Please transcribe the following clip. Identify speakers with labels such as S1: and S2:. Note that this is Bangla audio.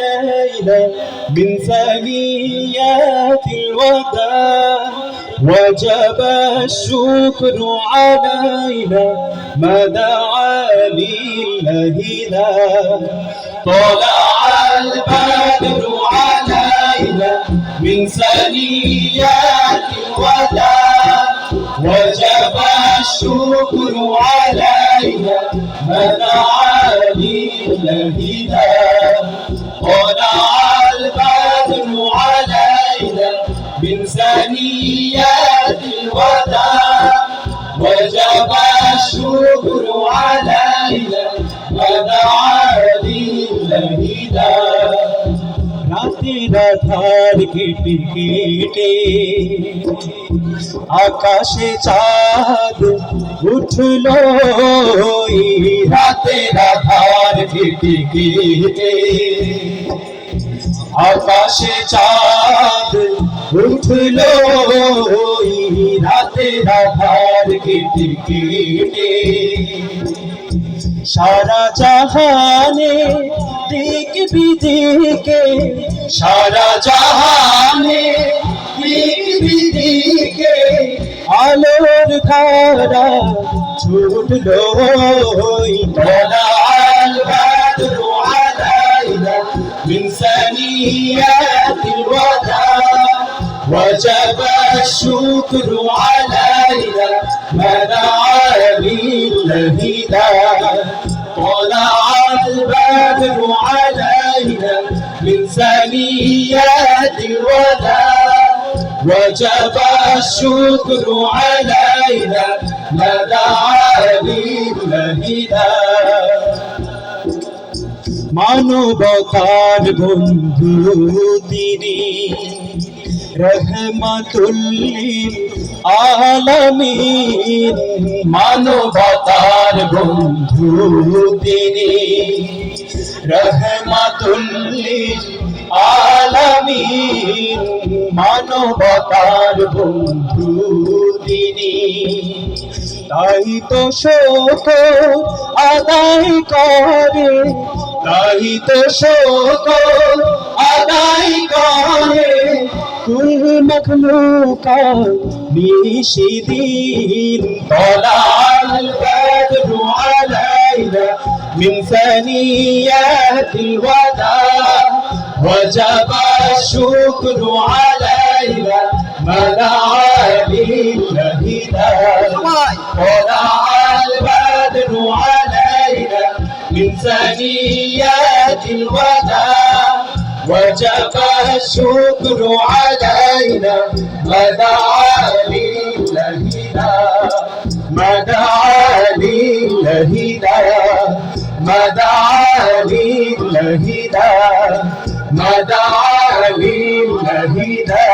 S1: علينا من ثنيات الوداع وجب الشكر علينا ما دعا لله طلع البدر علينا من ثنيات الوداع وجب الشكر علينا ما دعا لله طلع البدر علينا من ثنيات الوداع وجب الشكر علينا ودعا لله রাতের আধার কেটে কেটে আকাশে চাঁদ উঠল রাতের কেটে আকাশে চাঁদ উঠল রাতের আধার কেটে কেটে সারা জাহানে দিক বিদিকে সারা জাহানে দিক বিদিকে আলোর ধারা ছুটলো তলাল تدعو علينا من ثنيات الوداع وجب الشكر علينا ما دعا بالهدى طلع البدر علينا من ثنيات الوداع وجب الشكر علينا ما دعا بالهدى মানবতার বন্ধু তিনি। রহমাতুল্লিল আলামিন মানবতার বন্ধু তিনি। রহমাতুল্লিল আলামিন মানবতার বন্ধু তিনি। তাই তো শোক আদায় করে তাই তো শোক আদায় করে তুই মখলুকা নিশিদিন طلع البدر علينا من ثنيات الوداع وجب الشكر علينا ما دعا لله ثنيات الوداع وجب الشكر علينا مدى للهدى مدى للهدى مدى للهدى مدى للهدى